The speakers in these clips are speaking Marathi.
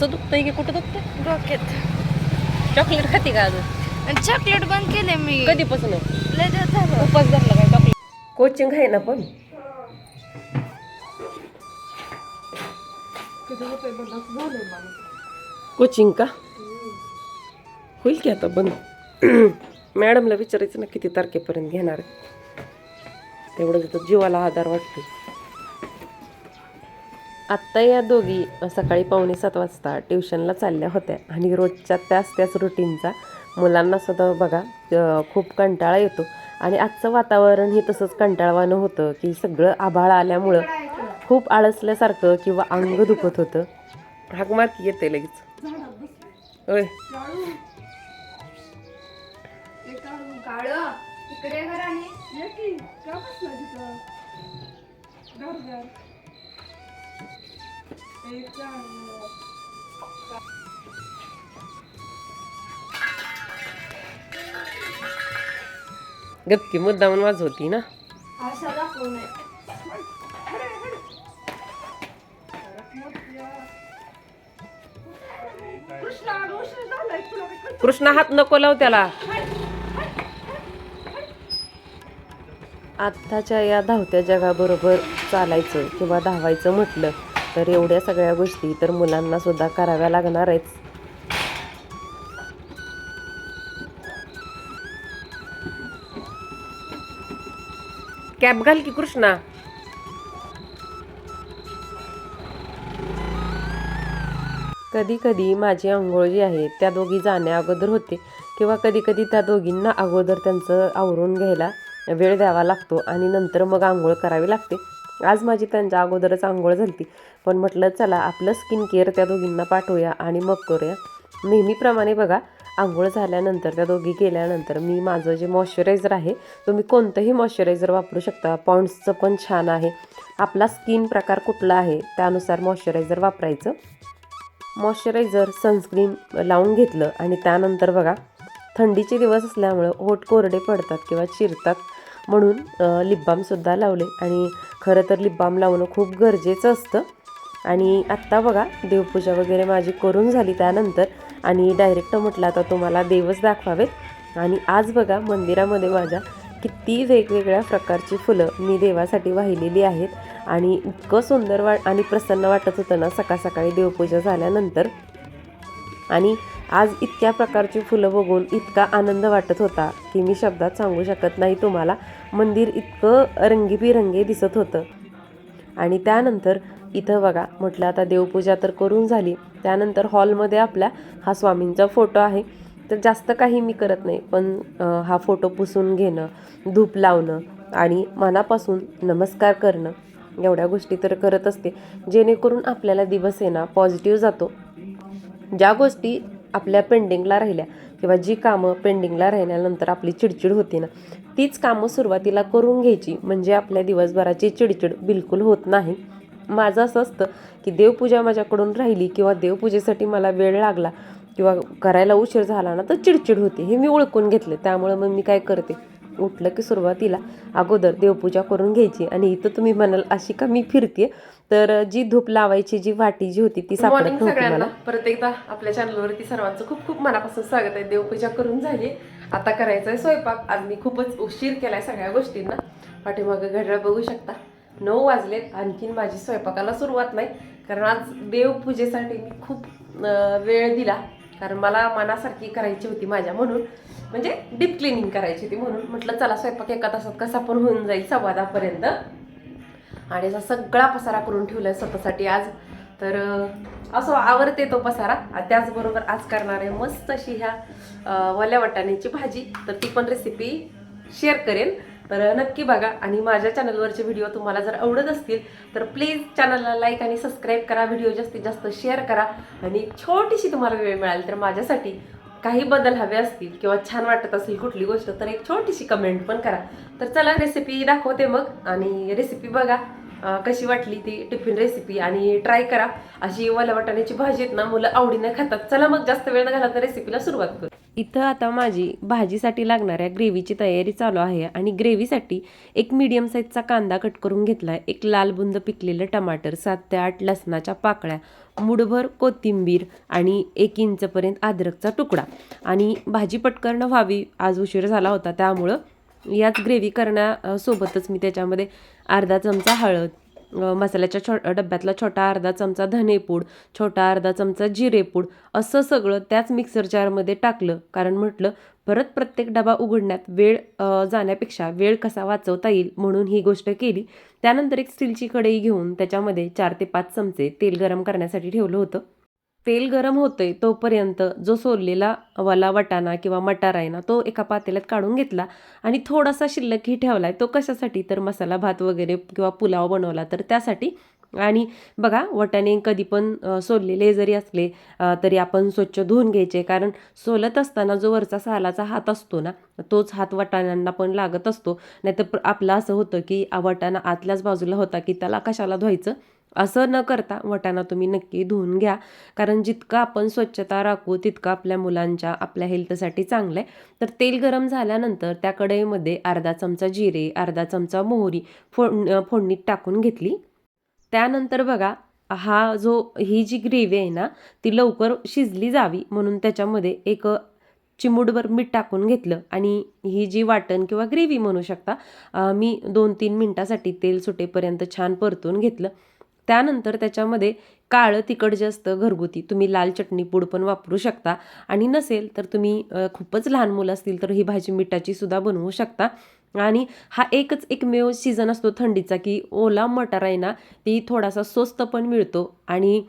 असं दुखतंय की कुठं दुखतंय? डोक्यात. चॉकलेट खाते का अजून? आणि चॉकलेट बंद केले मी. कधीपासून? लय दिवस झालं. उपास धरला काय चॉकलेट कोचिंग आहे ना पण. कोचिंग का? होईल की आता बंद? मॅडमला विचारायचं ना किती तारखेपर्यंत घेणार आहे. तेवढं तर जीवाला आधार वाटतो आत्ता या दोघी सकाळी पावणे सात वाजता ट्युशनला चालल्या होत्या. आणि रोजच्या त्याच त्याच रुटीनचा मुलांना सुद्धा बघा खूप कंटाळा येतो. आणि आजचं वातावरण हे तसंच कंटाळवानं होतं की सगळं आभाळ आल्यामुळं खूप आळसल्यासारखं किंवा अंग दुखत होतं. हाक मार येते लगेच. होय. इकडे गपकी मुद्दामून वाजवती ना? असं दाखवू नये कृष्णा हात नको लाव त्याला. आत्ताच्या या धावत्या जगाबरोबर चालायचं किंवा धावायचं म्हटलं तर एवढ्या सगळ्या गोष्टी तर मुलांना सुद्धा कराव्या लागणार आहेत. कॅब घाल की कृष्णा? कधी कधी माझी आंघोळ जी आहे त्या दोघी जाण्या अगोदर होते किंवा कधी कधी त्या दोघींना अगोदर त्यांचं आवरून घ्यायला वेळ द्यावा लागतो आणि नंतर मग आंघोळ करावी लागते. आज माझी त्यांच्या अगोदरच आंघोळ झाली पण म्हटलं चला आपलं स्किन केअर त्या दोघींना पाठवूया आणि मग करूया. नेहमीप्रमाणे बघा आंघोळ झाल्यानंतर त्या दोघी गेल्यानंतर मी माझं जे मॉइश्चरायझर आहे तुम्ही कोणतंही मॉइश्चरायझर वापरू शकता. पॉन्ड्सचं पण छान आहे. आपला स्किन प्रकार कुठला आहे त्यानुसार मॉइश्चरायझर वापरायचं. मॉइश्चरायझर सनस्क्रीन लावून घेतलं आणि त्यानंतर बघा थंडीचे दिवस असल्यामुळं होठ कोरडे पडतात किंवा चिरतात. म्हणून लिप बामसुद्धा लावले. आणि खरं तर लिप बाम लावणं खूप गरजेचं असतं. आणि आत्ता बघा देवपूजा वगैरे माझी करून झाली त्यानंतर. आणि डायरेक्ट म्हटलं आता तुम्हाला देवच दाखवावेत. आणि आज बघा मंदिरामध्ये माझ्या किती वेगवेगळ्या प्रकारची फुलं मी देवासाठी वाहिलेली आहेत. आणि इतकं सुंदर वा आणि प्रसन्न वाटत होतं ना सकाळ सकाळी देवपूजा झाल्यानंतर. आणि आज इतक्या प्रकारची फुलं बघून इतका आनंद वाटत होता की मी शब्दात सांगू शकत नाही तुम्हाला. मंदिर इतकं रंगीबिरंगी दिसत होतं. आणि त्यानंतर इथं बघा म्हटलं आता देवपूजा तर करून झाली. त्यानंतर हॉलमध्ये आपल्या हा स्वामींचा फोटो आहे. तर जास्त काही मी करत नाही पण हा फोटो पुसून घेणं धूप लावणं आणि मनापासून नमस्कार करणं एवढ्या गोष्टी तर करत असते. जेणेकरून आपल्याला दिवस आहे पॉझिटिव्ह जातो. ज्या गोष्टी आपल्या पेंडिंगला राहिल्या किंवा जी कामं पेंडिंगला राहिल्यानंतर आपली चिडचिड होते ना तीच कामं सुरुवातीला करून घ्यायची. म्हणजे आपल्या दिवसभराची चिडचिड बिलकुल होत नाही. माझं असं असतं की देवपूजा माझ्याकडून राहिली किंवा देवपूजेसाठी मला वेळ लागला किंवा करायला उशीर झाला ना तर चिडचिड होते. हे मी ओळखून घेतले. त्यामुळं मग मी काय करते? उठलं की सुरुवातीला अगोदर देवपूजा करून घ्यायची. आणि इथं तुम्ही म्हणाल अशी का मी फिरते तर जी धूप लावायची जी वाटी जी होती ती सापडत नव्हती मला. परत एकदा आपल्या चॅनलवरती सर्वांचं खूप खूप मनापासून स्वागत आहे. देवपूजा करून झाली. आता करायचा आहे स्वयंपाक. आज मी खूपच उशीर केलाय सगळ्या गोष्टींना. पाठीमागं घड्याळ बघू शकता. नऊ वाजलेत. आणखीन माझी स्वयंपाकाला सुरुवात नाही. कारण आज देवपूजेसाठी मी खूप वेळ दिला. कारण मला मनासारखी करायची होती माझ्या म्हणून. म्हणजे डीप क्लिनिंग करायची होती म्हणून. म्हटलं चला स्वयंपाक एका तासात कसा पण होऊन जाईल संवादापर्यंत. आणि असा सगळा पसारा करून ठेवला आहे स्वतःसाठी आज. तर असो आवडते तो पसारा. त्याचबरोबर आज करणार आहे मस्त अशी ह्या वल्या वाटाण्याची भाजी. तर ती पण रेसिपी शेअर करेन. तर नक्की बघा. आणि माझ्या चॅनलवरचे व्हिडिओ तुम्हाला जर आवडत असतील तर प्लीज चॅनलला लाईक आणि सबस्क्राईब करा. व्हिडिओ जास्तीत जास्त शेअर करा. आणि छोटीशी तुम्हाला वेळ मिळाली तर माझ्यासाठी काही बदल हवे असतील किंवा छान वाटत असेल कुठली गोष्ट तर एक छोटीशी कमेंट पण करा. तर चला रेसिपी दाखवते मग आणि रेसिपी बघा. कशी वाटली ती टिफिन रेसिपी आणि ट्राय करा. अशी वाल्या वाटाण्याची भाजी आहेत ना मुलं आवडीने खातात. चला मग जास्त वेळ न घाला तर रेसिपीला सुरुवात करू. इथं आता माझी भाजीसाठी लागणाऱ्या ग्रेव्हीची तयारी चालू आहे आणि ग्रेव्हीसाठी एक मीडियम साईजचा कांदा कट करून घेतला आहे एक लाल बुंद पिकलेलं टमाटर सात ते आठ लसणाच्या पाकळ्या मुठभर कोथिंबीर आणि एक इंचपर्यंत अद्रकचा तुकडा. आणि भाजी पटकन व्हावी आज उशीर झाला होता त्यामुळं याच ग्रेव्ही करण्यासोबतच मी त्याच्यामध्ये अर्धा चमचा हळद मसाल्याच्या छो डब्यातला छोटा अर्धा चमचा धनेपूड छोटा अर्धा चमचा जिरेपूड असं सगळं त्याच मिक्सर जारमध्ये टाकलं. कारण म्हटलं परत प्रत्येक डबा उघडण्यात वेळ जाण्यापेक्षा वेळ कसा वाचवता येईल म्हणून ही गोष्ट केली. त्यानंतर एक स्टीलची कढई घेऊन त्याच्यामध्ये चार ते पाच चमचे तेल गरम करण्यासाठी ठेवलं होतं. तेल गरम होतंय तोपर्यंत जो सोललेला वाला वटाणा किंवा मटार आहे ना तो एका पातेल्यात काढून घेतला आणि थोडासा शिल्लकही ठेवला आहे तो कशासाठी? तर मसाला भात वगैरे किंवा पुलाव बनवला तर त्यासाठी. आणि बघा वटाणे कधी पण सोललेले जरी असले तरी आपण स्वच्छ धुवून घ्यायचे. कारण सोलत असताना जो वरचा सालाचा हात असतो ना तोच हात वाटाण्यांना पण लागत असतो. नाहीतर तर आपलं असं होतं की वटाणा आतल्याच बाजूला होता की त्याला कशाला धुवायचं? असं न करता वटाणा तुम्ही नक्की धुवून घ्या. कारण जितकं आपण स्वच्छता राखू तितकं आपल्या मुलांच्या आपल्या हेल्थसाठी चांगलं आहे तर तेल गरम झाल्यानंतर त्या कढईमध्ये अर्धा चमचा जिरे अर्धा चमचा मोहरी फोड फोडणीत टाकून घेतली. त्यानंतर बघा हा जो ही जी ग्रेव्ही आहे ना ती लवकर शिजली जावी म्हणून त्याच्यामध्ये एक चिमूटभर मीठ टाकून घेतलं. आणि ही जी वाटण किंवा ग्रेव्ही म्हणू शकता मी दोन तीन मिनटासाठी तेल सुटेपर्यंत छान परतून घेतलं. त्यानंतर त्याच्यामध्ये काळं तिखट जे असतं घरगुती तुम्ही लाल चटणी पूड पण वापरू शकता. आणि नसेल तर तुम्ही खूपच लहान मुलं असतील तर ही भाजी मिठाची सुद्धा बनवू शकता. आणि हा एकच एकमेव सीझन असतो थंडीचा की ओला मटार आहे ना ती थोडासा स्वस्त पण मिळतो. आणि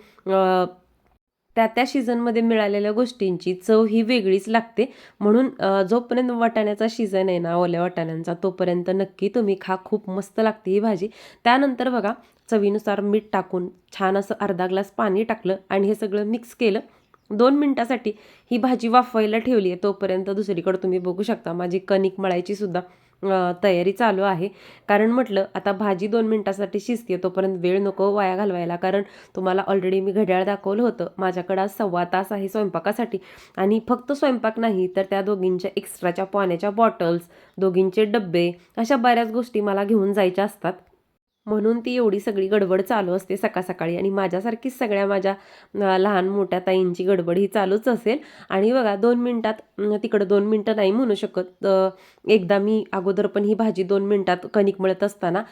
त्या त्या सीझनमध्ये मिळालेल्या गोष्टींची चव ही वेगळीच लागते. म्हणून जोपर्यंत वाटाण्याचा सीझन आहे ना ओल्या वाटाण्यांचा तोपर्यंत नक्की तुम्ही खा. खूप मस्त लागते ही भाजी. त्यानंतर बघा चवीनुसार मीठ टाकून छान असं अर्धा ग्लास पाणी टाकलं आणि हे सगळं मिक्स केलं. दोन मिनटासाठी ही भाजी वाफवायला ठेवली आहे तोपर्यंत दुसरीकडे तुम्ही बघू शकता. माझी कणिक मळायची सुद्धा तयारी चालू आहे. कारण म्हटलं आता भाजी दोन मिनटासाठी शिजते तोपर्यंत वेळ नको वाया घालवायला. कारण तुम्हाला ऑलरेडी मी घड्याळ दाखवलं होतं. माझ्याकडं आज सव्वा तास आहे स्वयंपाकासाठी. आणि फक्त स्वयंपाक नाही तर त्या दोघींच्या एक्स्ट्राच्या पाण्याच्या बॉटल्स दोघींचे डब्बे अशा बऱ्याच गोष्टी मला घेऊन जायच्या असतात. म्हणून ती एवढी सगळी गडबड चालू असते सकाळ सकाळी आणि माझ्यासारखीच सगळ्या माझ्या लहान मोठ्या ताईंची गडबड ही चालूच असेल. आणि बघा दोन मिनटात तिकडं दोन मिनटं नाही म्हणू शकत. एकदा मी अगोदर पण ही भाजी दोन मिनटात कणिक मळत असताना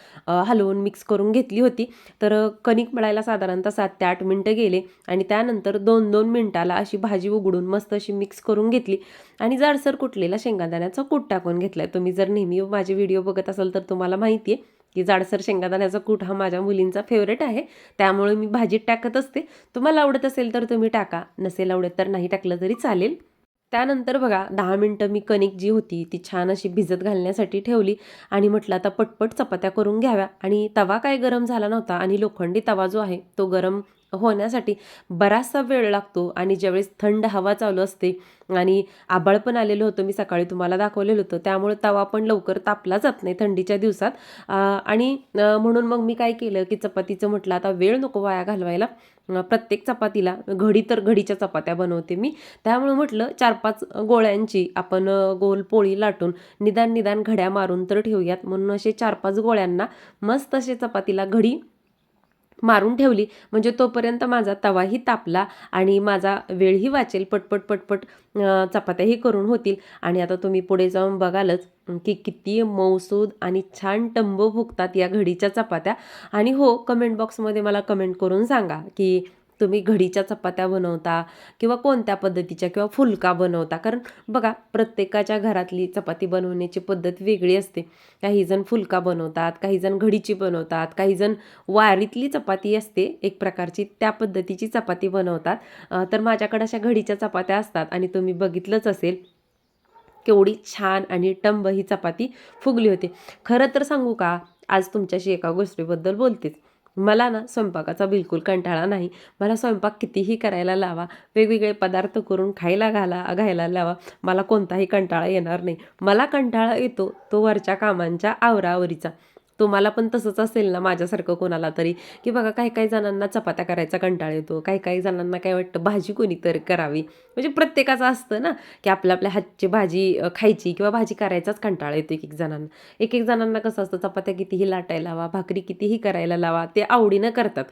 हलवून मिक्स करून घेतली होती. तर कणिक मळायला साधारणतः सात ते आठ मिनटं गेले. आणि त्यानंतर दोन दोन मिनटाला अशी भाजी उघडून मस्त अशी मिक्स करून घेतली. आणि जाडसर कुटलेला शेंगादाण्याचा कूट टाकून घेतला तुम्ही जर नेहमी माझे व्हिडिओ बघत असाल तर तुम्हाला माहिती आहे की जाडसर शेंगादाण्याचा कूट हा माझ्या मुलींचा फेवरेट आहे. त्यामुळे मी भाजीत टाकत असते. तुम्हाला आवडत असेल तर तुम्ही टाका. नसेल आवडत तर नाही टाकलं तरी चालेल. त्यानंतर बघा दहा मिनटं मी कणिक जी होती ती छान अशी भिजत घालण्यासाठी ठेवली. आणि म्हटलं आता पटपट चपात्या करून घ्याव्या. आणि तवा काय गरम झाला नव्हता आणि लोखंडी तवा जो आहे तो गरम होण्यासाठी बराचसा वेळ लागतो आणि ज्यावेळेस थंड हवा चालू असते आणि आबाळ पण आलेलं होतं मी सकाळी तुम्हाला दाखवलेलं होतं त्यामुळे तवा पण लवकर तापला जात नाही थंडीच्या दिवसात. आणि म्हणून मग मी काय केलं की चपातीचं म्हटलं आता वेळ नको वाया घालवायला. प्रत्येक चपातीला घडी तर घडीच्या चपात्या बनवते मी. त्यामुळे म्हटलं चार पाच गोळ्यांची आपण गोल पोळी लाटून निदान निदान घड्या मारून तर ठेवूयात. म्हणून असे चार पाच गोळ्यांना मस्त असे चपातीला घडी मारून ठेवली. म्हणजे तोपर्यंत माझा तवाही तापला आणि माझा वेळही वाचेल. पटपट पटपट चपात्याही करून होतील. आणि आता तुम्ही पुढे जाऊन बघालच की किती मौसूद आणि छान टंब फुगतात या घडीच्या चपात्या. आणि हो कमेंट बॉक्समध्ये मला कमेंट करून सांगा की तुम्ही घडीच्या चपात्या बनवता किंवा कोणत्या पद्धतीच्या किंवा फुलका बनवता? कारण बघा प्रत्येकाच्या घरातली चपाती बनवण्याची पद्धत वेगळी असते. काही जण फुलका बनवतात काही जण घडीची बनवतात काही जण वारीतली चपाती असते एक प्रकारची त्या पद्धतीची चपाती बनवतात. तर माझ्याकडे अशा घडीच्या चपात्या असतात आणि तुम्ही बघितलंच असेल केवढी छान आणि टंब ही चपाती फुगली होती. खरं तर सांगू का आज तुमच्याशी एका गोष्टीबद्दल बोलतेच. मला ना स्वयंपाकाचा बिलकुल कंटाळा नाही. मला स्वयंपाक कितीही करायला लावा वेगवेगळे पदार्थ करून खायला घाला घायला लावा मला कोणताही कंटाळा येणार नाही. मला कंटाळा येतो तो वरच्या कामांच्या आवरावरीचा. तुम्हाला पण तसंच असेल ना माझ्यासारखं कोणाला तरी की बघा काही काही जणांना चपात्या करायचा कंटाळ येतो काही काही जणांना काय वाटतं भाजी कोणी तर करावी. म्हणजे प्रत्येकाचं असतं ना की आपल्या आपल्या हातची भाजी खायची किंवा भाजी करायचाच कंटाळा येतो एक एक जणांना. एक एक जणांना कसं असतं चपात्या कितीही लाटायला लावा भाकरी कितीही करायला लावा ते आवडीनं करतात.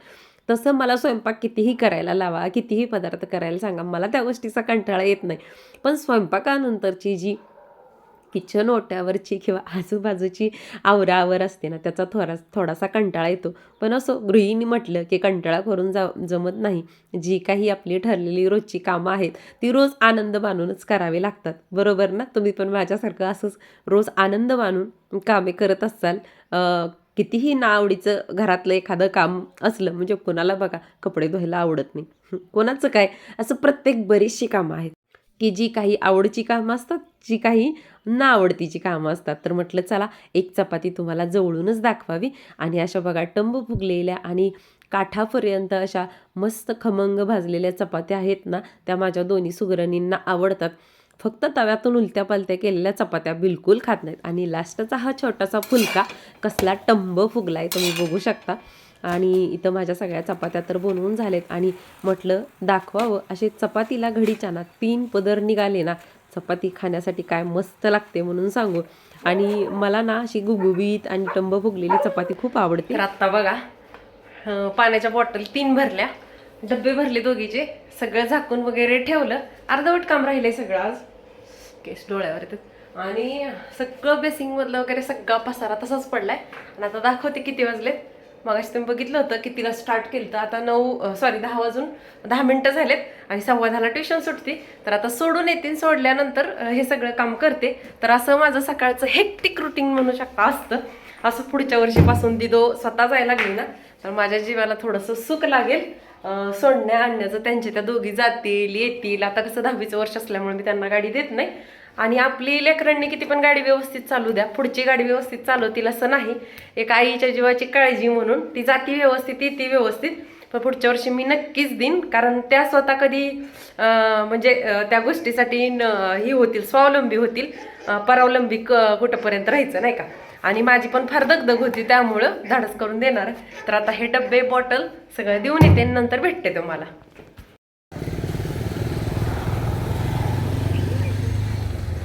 तसं मला स्वयंपाक कितीही करायला लावा कितीही पदार्थ करायला सांगा मला त्या गोष्टीचा कंटाळा येत नाही. पण स्वयंपाकानंतरची जी किचन ओट्यावरची किंवा आजूबाजूची आवराआवर असते ना त्याचा थोडा थोडासा कंटाळा येतो. पण असं गृहिणी म्हटलं की कंटाळा करून जा जमत नाही. जी काही आपली ठरलेली रोजची कामं आहेत ती रोज आनंद मानूनच करावी लागतात. बरोबर ना? तुम्ही पण माझ्यासारखं असंच रोज आनंद मानून कामे करत असाल कितीही ना आवडीचं घरातलं एखादं काम असलं म्हणजे कोणाला बघा कपडे धुवायला आवडत नाही. कोणाचं काय? असं प्रत्येक बरीचशी कामं आहेत. की जी काही आवडीची कामं असतात जी काही ना आवडतीची कामं असतात. तर म्हटलं चला एक चपाती तुम्हाला जवळूनच दाखवावी. आणि अशा बघा टंब फुगलेल्या आणि काठापर्यंत अशा मस्त खमंग भाजलेल्या चपात्या आहेत ना त्या माझ्या दोन्ही सुगरणींना आवडतात. फक्त तव्यातून उलट्या पालत्या केलेल्या चपात्या बिलकुल खात नाहीत. आणि लास्टचा हा छोटासा फुलका कसला टंब फुगला आहे तुम्ही बघू शकता. आणि इथं माझ्या सगळ्या चपात्या तर बनवून झालेत. आणि म्हटलं दाखवावं. असे चपातीला घडीच्या ना तीन पदर निघाले ना चपाती खाण्यासाठी काय मस्त लागते म्हणून सांगू. आणि मला ना अशी गुगुबीत आणि टंब फुगलेली चपाती खूप आवडते. तर आत्ता बघा पाण्याच्या बॉटल तीन भरल्या. डबे भरले दोघीचे. सगळं झाकून वगैरे ठेवलं. अर्धवट काम राहिलंय सगळं आज. केस डोळ्यावर येतात. आणि सगळं बेसिंगमधलं वगैरे सगळा पसारा तसाच पडलाय. आणि आता दाखवते किती वाजलेत. मगाशी तुम्ही बघितलं होतं की तिला स्टार्ट केलं तर आता नऊ सॉरी दहा वाजून दहा मिनटं झालेत आणि सव्वा दहाला ट्युशन सुटते. तर आता सोडून येतील सोडल्यानंतर हे सगळं काम करते. तर असं माझं सकाळचं हेक्टिक रुटीन म्हणू शकता असतं. असं पुढच्या वर्षीपासून दिदो स्वतः जायला लागली ना तर माझ्या जीवाला थोडंसं सुख लागेल. सोडण्या आणण्याचं त्यांचे त्या दोघी जातील येतील. आता कसं दहावीचं वर्ष असल्यामुळे मी त्यांना गाडी देत नाही. आणि आपली लेकरांनी किती पण गाडी व्यवस्थित चालू द्या. पुढची गाडी व्यवस्थित चालवतील असं नाही. एक आईच्या जीवाची काळजी म्हणून ती जाती व्यवस्थित येते व्यवस्थित. पण पुढच्या वर्षी मी नक्कीच देईन कारण त्या स्वतः कधी म्हणजे त्या गोष्टीसाठी न- ही होतील स्वावलंबी होतील. परावलंबी क कुठंपर्यंत राहायचं नाही का? आणि माझी पण फार दगदग होती त्यामुळं धाडस करून देणार. तर आता हे डब्बे बॉटल सगळं देऊन येते नंतर भेटते तुम्हाला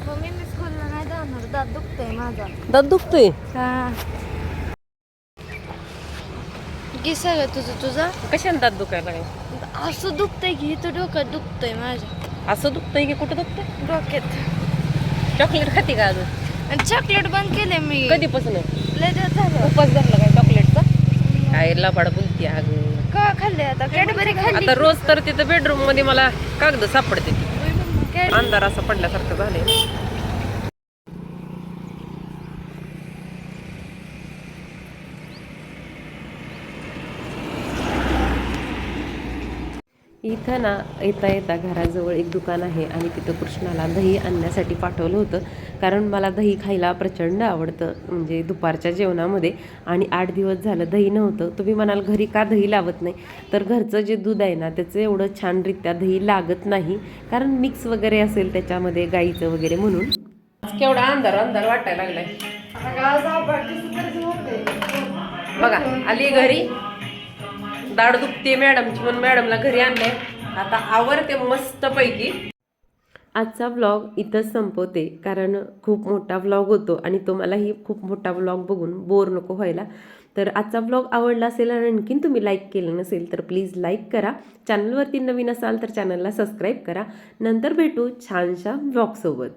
मम्मी मी स्कूलला नाही जाणार दात दुखतोय माझा. दात दुखतोय? हा. की सगळं तुझं तुझं. कशाने दात दुखायला लागले? असं दुखतंय की इथं डोकं दुखतंय माझ्या. असं दुखतंय की कुठं दुखतंय? डोक्यात. चॉकलेट खाते का अजून? आणि चॉकलेट बंद केले मी. कधीपासून? लय दिवस झालं. उपास धरला काय चॉकलेटचा? काय लबाड बोलते अगं. का खाल्ले आता? कॅडबरी खाल्ली. आता रोज तर तिथं बेडरूममध्ये मला कागद सापडते ती. अंधार असं पडल्यासारखं झालंय. इथं ना येता येता घराजवळ एक दुकान आहे आणि तिथं कृष्णाला दही आणण्यासाठी पाठवलं होतं. कारण मला दही खायला प्रचंड आवडतं म्हणजे दुपारच्या जेवणामध्ये. आणि आठ दिवस झालं दही नव्हतं. तुम्ही म्हणाल घरी का दही लावत नाही? तर घरचं जे दूध आहे ना त्याचं एवढं छानरित्या दही लागत नाही. कारण मिक्स वगैरे असेल त्याच्यामध्ये गाईचं वगैरे म्हणून. केवढा अंधार अंधार वाटायला लागलाय. बघा आली घरी. दाढ दुखते मॅडमची म्हणून मॅडमला घरी आणले आता आवरते मस्त पैकी आजचा व्लॉग इथंच संपवते कारण खूप मोठा व्लॉग होतो आणि तुम्हालाही खूप मोठा व्लॉग बघून बोर नको व्हायला. तर आजचा व्लॉग आवडला असेल आणि आणखीन तुम्ही लाईक केलं नसेल तर प्लीज लाईक करा. चॅनलवरती नवीन असाल तर चॅनलला सबस्क्राईब करा. नंतर भेटू छानशा व्लॉगसोबत